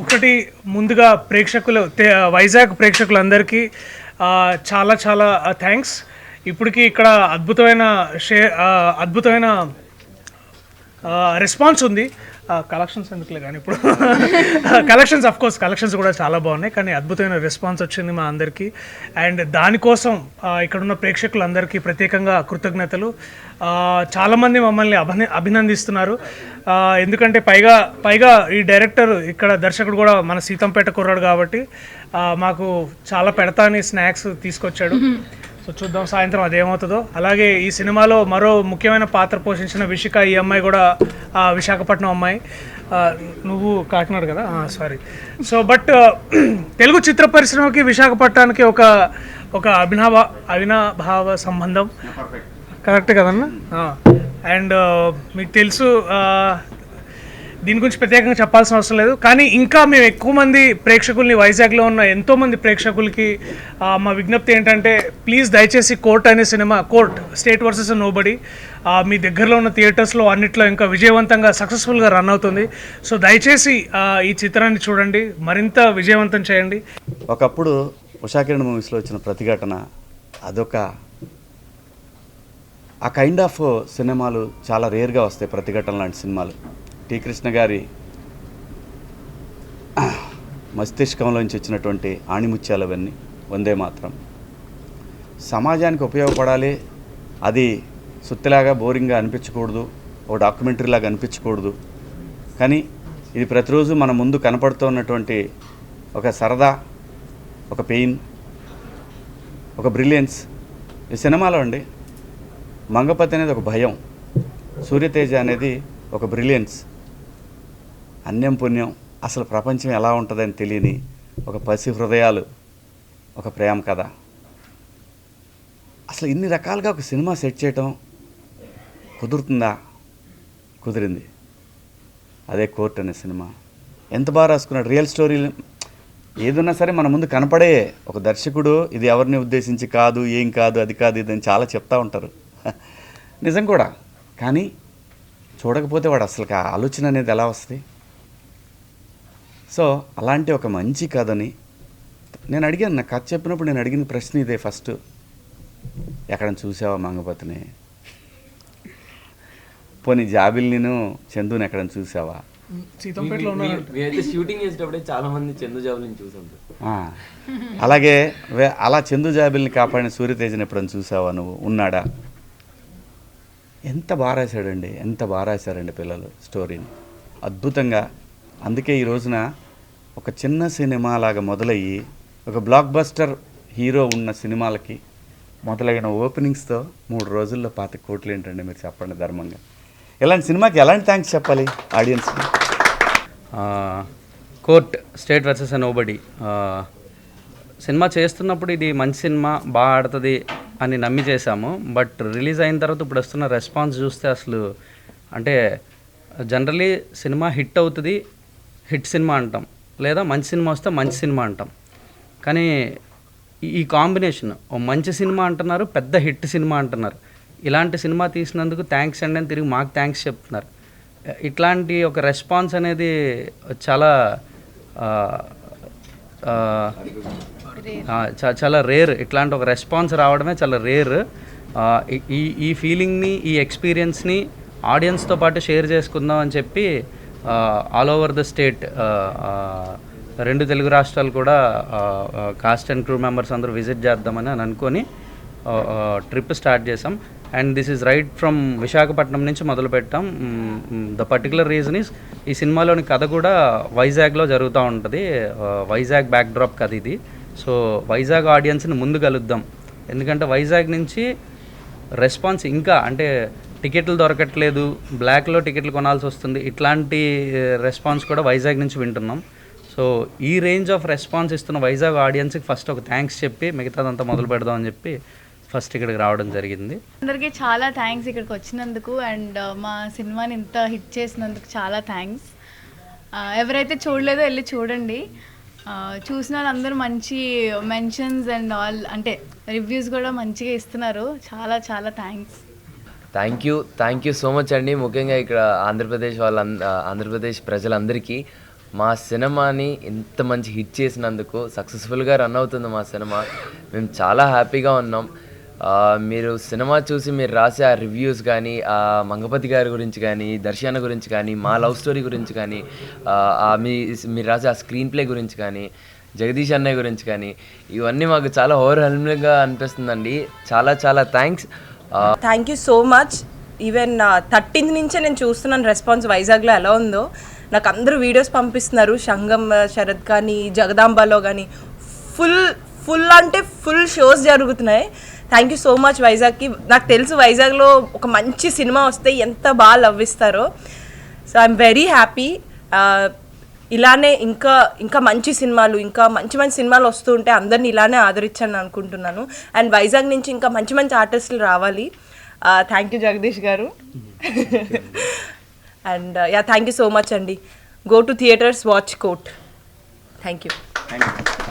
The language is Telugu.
ఒకటి ముందుగా ప్రేక్షకులు వైజాగ్ ప్రేక్షకులందరికీ చాలా చాలా థ్యాంక్స్ ఇప్పటికీ ఇక్కడ అద్భుతమైన షే అద్భుతమైన రెస్పాన్స్ ఉంది. కలెక్షన్స్ ఎందుకులే కానీ ఇప్పుడు. కలెక్షన్స్ అఫ్ కోర్స్ కలెక్షన్స్ కూడా చాలా బాగున్నాయి. కానీ అద్భుతమైన రెస్పాన్స్ వచ్చింది మా అందరికీ. అండ్ దానికోసం ఇక్కడున్న ప్రేక్షకులందరికీ ప్రత్యేకంగా కృతజ్ఞతలు. చాలామంది మమ్మల్ని అభిన అభినందిస్తున్నారు. ఎందుకంటే పైగా పైగా ఈ డైరెక్టర్ ఇక్కడ దర్శకుడు కూడా మన సీతంపేట కుర్రాడు కాబట్టి మాకు చాలా పెడతా అని స్నాక్స్ తీసుకొచ్చాడు సో చూద్దాం సాయంత్రం అదేమవుతుందో. అలాగే ఈ సినిమాలో మరో ముఖ్యమైన పాత్ర పోషించిన విషిక ఈ అమ్మాయి కూడా ఆ, విశాఖపట్నం అమ్మాయి. నువ్వు కాకినాడ కదా? సారీ సో బట్ తెలుగు చిత్ర పరిశ్రమకి విశాఖపట్నానికి ఒక ఒక అభినవ అవినాభావ సంబంధం. కరెక్ట్ కదన్నా? అండ్ మీకు తెలుసు దీని గురించి ప్రత్యేకంగా చెప్పాల్సిన అవసరం లేదు. కానీ ఇంకా మేము ఎక్కువ మంది ప్రేక్షకుల్ని వైజాగ్లో ఉన్న ఎంతో మంది ప్రేక్షకులకి మా విజ్ఞప్తి ఏంటంటే ప్లీజ్ దయచేసి కోర్ట్ అనే cinema court state versus nobody మీ దగ్గరలో ఉన్న థియేటర్స్లో అన్నిట్లో ఇంకా విజయవంతంగా సక్సెస్ఫుల్గా రన్ అవుతుంది. సో దయచేసి ఈ చిత్రాన్ని చూడండి. మరింత విజయవంతం చేయండి. ఒకప్పుడు ఉషాకిరణ్ మూవీస్లో వచ్చిన ప్రతిఘటన అదొక ఆ కైండ్ ఆఫ్ సినిమాలు చాలా రేర్గా వస్తాయి ప్రతిఘటన లాంటి సినిమాలు. టి. కృష్ణ గారి మస్తిష్కంలోంచి వచ్చినటువంటి ఆణిముత్యాలు అవన్నీ వందే మాత్రం. సమాజానికి ఉపయోగపడాలి అది సుత్తిలాగా బోరింగ్గా అనిపించకూడదు ఒక డాక్యుమెంటరీ లాగా అనిపించకూడదు. కానీ ఇది ప్రతిరోజు మన ముందు కనపడుతున్నటువంటి ఒక సరదా ఒక పెయిన్ ఒక బ్రిలియన్స్. ఈ సినిమాలో అండి మంగపతి అనేది ఒక భయం సూర్యతేజ అనేది ఒక బ్రిలియన్స్. అన్యం పుణ్యం అసలు ప్రపంచం ఎలా ఉంటుందని తెలియని ఒక పసి హృదయాలు ఒక ప్రేమ కథ. అసలు ఇన్ని రకాలుగా ఒక సినిమా సెట్ చేయటం కుదురుతుందా? కుదిరింది. అదే కోర్ట్ అనే సినిమా. ఎంత బాగా రాసుకున్నాడు? రియల్ స్టోరీ ఏదన్నా సరే మన ముందు కనపడే ఒక దర్శకుడు ఇది ఎవరిని ఉద్దేశించి కాదు ఏం కాదు అది కాదు ఇది అని చాలా చెప్తా ఉంటారు. నిజం కూడా. కానీ చూడకపోతే వాడు అసలు ఆ ఆలోచన అనేది ఎలా వస్తుంది? సో అలాంటి ఒక మంచి కథని నేను అడిగాను. నాకు కథ చెప్పినప్పుడు నేను అడిగిన ప్రశ్న ఇదే ఫస్ట్. ఎక్కడ చూసావా మంగపతిని? పోనీ జాబిల్నిను చందుని ఎక్కడ చూసావా? సీతంపేటలో ఉన్నారు మేమైతే షూటింగ్ చేసేటప్పుడే చాలా మంది చందు జాబులను చూసాం. సార్ ఆ, అలాగే అలా చందు జాబిల్ని కాపాడిన సూర్యతేజని ఎప్పుడైనా చూసావా నువ్వు? ఉన్నాడా? ఎంత బాగా రాశాడండి. ఎంత బాగా రాశారండి పిల్లలు స్టోరీని. అద్భుతంగా. అందుకే ఈ రోజున ఒక చిన్న సినిమా లాగా మొదలయ్యి ఒక బ్లాక్ బస్టర్ హీరో ఉన్న సినిమాలకి మొదలైన ఓపెనింగ్స్తో మూడు రోజుల్లో పాతి కోట్లు ఏంటండి మీరు చెప్పండి ధర్మంగా. ఇలాంటి సినిమాకి ఎలాంటి థ్యాంక్స్ చెప్పాలి ఆడియన్స్కి court state versus nobody. Cinema చేస్తున్నప్పుడు ఇది మంచి సినిమా బాగా ఆడుతుంది అని నమ్మి చేశాము. బట్ రిలీజ్ అయిన తర్వాత ఇప్పుడు వస్తున్న రెస్పాన్స్ చూస్తే అసలు అంటే జనరలీ సినిమా హిట్ అవుతుంది హిట్ సినిమా అంటాం. లేదా మంచి సినిమా వస్తే మంచి సినిమా అంటాం. కానీ ఈ- కాంబినేషన్ ఓ మంచి సినిమా అంటున్నారు పెద్ద హిట్ సినిమా అంటున్నారు. ఇలాంటి సినిమా తీసినందుకు థ్యాంక్స్ అండి అని తిరిగి మాకు థ్యాంక్స్ చెప్తున్నారు. ఇట్లాంటి ఒక రెస్పాన్స్ అనేది చాలా చాలా రేర్. ఇట్లాంటి ఒక రెస్పాన్స్ రావడమే చాలా రేర్. ఈ ఈ ఫీలింగ్ని ఈ ఎక్స్పీరియన్స్ని ఆడియన్స్తో పాటు షేర్ చేసుకుందాం అని చెప్పి ఆల్ ఓవర్ ద స్టేట్ రెండు తెలుగు రాష్ట్రాలు కూడా కాస్ట్ అండ్ క్రూ మెంబర్స్ అందరూ విజిట్ చేద్దామని అని అనుకొని ట్రిప్ స్టార్ట్ చేసాం and this is right from Visakhapatnam నుంచి మొదలు పెట్టాం. ద పర్టికులర్ రీజన్ ఈస్ ఈ సినిమాలోని కథ కూడా వైజాగ్లో జరుగుతూ ఉంటుంది. వైజాగ్ బ్యాక్డ్రాప్ కథ ఇది. సో వైజాగ్ ఆడియన్స్ని ముందు కలుద్దాం. ఎందుకంటే వైజాగ్ నుంచి రెస్పాన్స్ ఇంకా అంటే టికెట్లు దొరకట్లేదు బ్లాక్లో టికెట్లు కొనాల్సి వస్తుంది. ఇట్లాంటి రెస్పాన్స్ కూడా వైజాగ్ నుంచి వింటున్నాం. సో ఈ రేంజ్ ఆఫ్ రెస్పాన్స్ ఇస్తున్న వైజాగ్ ఆడియన్స్కి ఫస్ట్ ఒక థ్యాంక్స్ చెప్పి మిగతాదంతా మొదలు పెడదాం అని చెప్పి ఫస్ట్ ఇక్కడికి రావడం జరిగింది. అందరికీ చాలా థ్యాంక్స్ ఇక్కడికి వచ్చినందుకు. అండ్ మా సినిమాని ఇంత హిట్ చేసినందుకు చాలా థ్యాంక్స్ ఎవరైతే చూడలేదో వెళ్ళి చూడండి. చూసిన వాళ్ళందరూ మంచి మెన్షన్స్ అండ్ ఆల్ అంటే రివ్యూస్ కూడా మంచిగా ఇస్తున్నారు. చాలా చాలా thanks thank you thank you so much అండి ముఖ్యంగా ఇక్కడ ఆంధ్రప్రదేశ్ వాళ్ళ ఆంధ్రప్రదేశ్ ప్రజలందరికీ మా సినిమాని ఇంత మంచి హిట్ చేసినందుకు సక్సెస్ఫుల్గా రన్ అవుతుంది మా సినిమా. మేము చాలా హ్యాపీగా ఉన్నాం. మీరు సినిమా చూసి మీరు రాసే ఆ రివ్యూస్ కానీ ఆ మంగపతి గారి గురించి కానీ దర్శన గురించి కానీ మా లవ్ స్టోరీ గురించి కానీ మీ మీరు రాసే ఆ స్క్రీన్ ప్లే గురించి కానీ జగదీష్ అన్నయ్య గురించి కానీ ఇవన్నీ మాకు చాలా ఓవర్హెల్మింగ్గా అనిపిస్తుందండి. చాలా చాలా thanks thank you so much even thirteenth నుంచే నేను చూస్తున్నాను రెస్పాన్స్ వైజాగ్లో ఎలా ఉందో. నాకు అందరూ వీడియోస్ పంపిస్తున్నారు. శంగం శరద్ uh, శరత్ కానీ జగదాంబలో కానీ. ఫుల్ ఫుల్ అంటే ఫుల్ షోస్ జరుగుతున్నాయి. థ్యాంక్ యూ సో మచ్ వైజాగ్కి. నాకు తెలుసు వైజాగ్లో ఒక మంచి సినిమా వస్తే ఎంత బాగా లవ్ ఇస్తారో. సో ఐఎమ్ వెరీ హ్యాపీ ఇలానే ఇంకా ఇంకా మంచి సినిమాలు ఇంకా మంచి మంచి సినిమాలు వస్తూ ఉంటే అందరిని ఇలానే ఆదరించాను అనుకుంటున్నాను. అండ్ వైజాగ్ నుంచి ఇంకా మంచి మంచి ఆర్టిస్టులు రావాలి. Thank you Jagadish garu. And ya thank you so much అండి. Go to theatres watch court thank you